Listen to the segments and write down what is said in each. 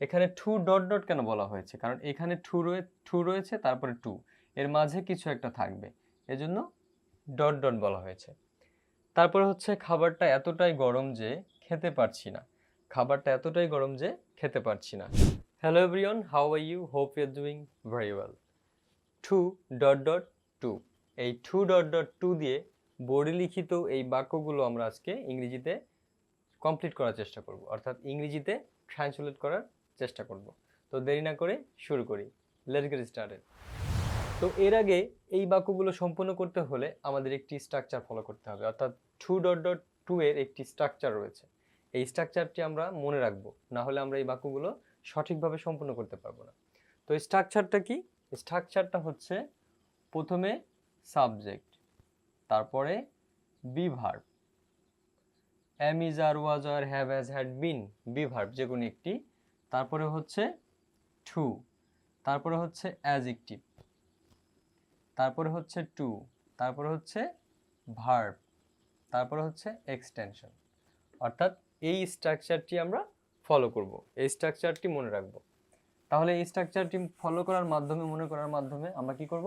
এখানে too dot dot কেন বলা হয়েছে? কারণ এখানে টু রয়ে টু রয়েছে, তারপরে টু এর মাঝে কিছু একটা থাকবে। এজন্য ডট ডট বলা হয়েছে। তারপরে হচ্ছে খাবারটা এতটাই গরম যে খেতে পারছি না। খাবারটা এতটাই গরম যে খেতে পারছি না। Hello everyone how are you hope you doing very well too dot dot to এই টু ডট ডট টু দিয়ে বোর্ডে লিখিত এই বাক্যগুলো আমরা আজকে ইংরেজিতে কমপ্লিট করার চেষ্টা করব। অর্থাৎ ইংরেজিতে ট্রান্সলেট করার চেষ্টা করব। তো দেরি না করে শুরু করি। লেটস গেট স্টার্টেড তো এর আগে এই বাক্যগুলো সম্পূর্ণ করতে হলে আমাদের একটি স্ট্রাকচার ফলো করতে হবে। অর্থাৎ টু ডট ডট টু এর একটি স্ট্রাকচার রয়েছে। এই স্ট্রাকচারটি আমরা মনে রাখব। না হলে আমরা এই বাক্যগুলো সঠিকভাবে সম্পূর্ণ করতে পারব না। তো স্ট্রাকচারটা কি? স্ট্রাকচারটা হচ্ছে প্রথমে সাবজেক্ট তারপরে be verb am is are was are have has had been be verb যে কোনো একটি তারপরে হচ্ছে টু, তারপরে হচ্ছে অ্যাজেক্টিভ তারপরে হচ্ছে টু, তারপরে হচ্ছে ভার্ব, তারপরে হচ্ছে এক্সটেনশন। অর্থাৎ এই স্ট্রাকচারটি আমরা ফলো করব, এই স্ট্রাকচারটি মনে রাখব। তাহলে এই স্ট্রাকচারটি ফলো করার মাধ্যমে, মনে করার মাধ্যমে আমরা কি করব?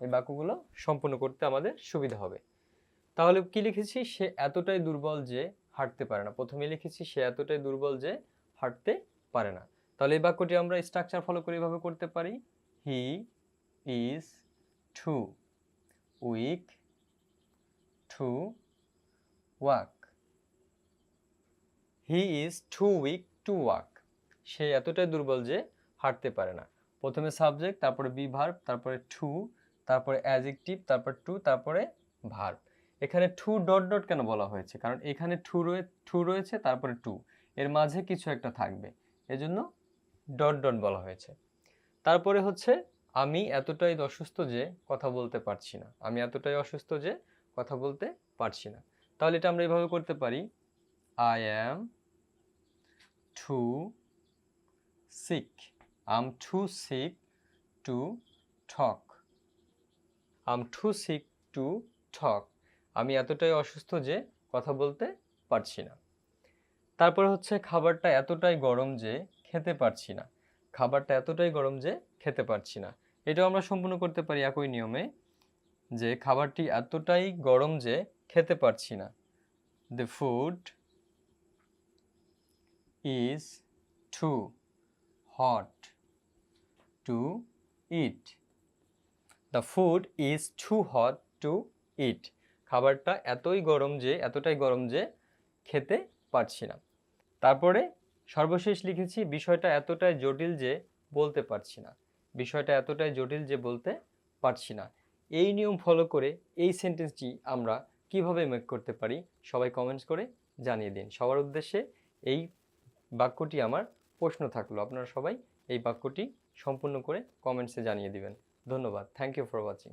এই বাক্যগুলো সম্পূর্ণ করতে আমাদের সুবিধা হবে। তাহলে কি লিখেছি? সে এতটাই দুর্বল যে হাঁটতে পারে না। প্রথমে লিখেছি, সে এতটাই দুর্বল যে হাঁটতে পারে না। তাহলে এই বাক্যটি আমরা স্ট্রাকচার ফলো করে এভাবে করতে পারি। He is too weak to walk he is too weak to walk সে এতটাই দুর্বল যে হাঁটতে পারে না। প্রথমে সাবজেক্ট তারপরে বি ভার্ব তারপরে টু তারপরে অ্যাজেক্টিভ তারপর টু তারপরে ভার্ব এখানে টু ডট ডট কেন বলা হয়েছে? কারণ এখানে টু রয়ে টু রয়েছে, তারপরে টু এর মাঝে কিছু একটা থাকবে। এজন্য ডট ডট বলা হয়েছে। তারপরে হচ্ছে, আমি এতটাই অসুস্থ যে কথা বলতে পারছি না। আমি এতটাই অসুস্থ যে কথা বলতে পারছি না। তাহলে এটা আমরা এভাবে করতে পারি। I am too sick am too sick to talk am too sick to ঠক আমি এতটাই অসুস্থ যে কথা বলতে পারছি না। তারপরে হচ্ছে খাবারটা এতটাই গরম যে খেতে পারছি না। খাবারটা এতটাই গরম যে খেতে পারছি না। এটাও আমরা সম্পূর্ণ করতে পারি একই নিয়মে যে খাবারটি এতটাই গরম যে খেতে পারছি না। The food is too hot to eat the food is too hot to eat খাবারটা এতই গরম যে, এতটাই গরম যে খেতে পারছি না। তারপরে সর্বশেষ লিখেছি, বিষয়টা এতটাই জটিল যে বলতে পারছি না। বিষয়টা এতটাই জটিল যে বলতে পারছি না। এই নিয়ম ফলো করে এই সেন্টেন্সটি আমরা কীভাবে মেক করতে পারি, সবাই কমেন্টস করে জানিয়ে দিন। সবার উদ্দেশ্যে এই বাক্যটি আমার প্রশ্ন থাকল। আপনারা সবাই এই বাক্যটি সম্পূর্ণ করে কমেন্টসে জানিয়ে দিবেন। ধন্যবাদ। Thank you for watching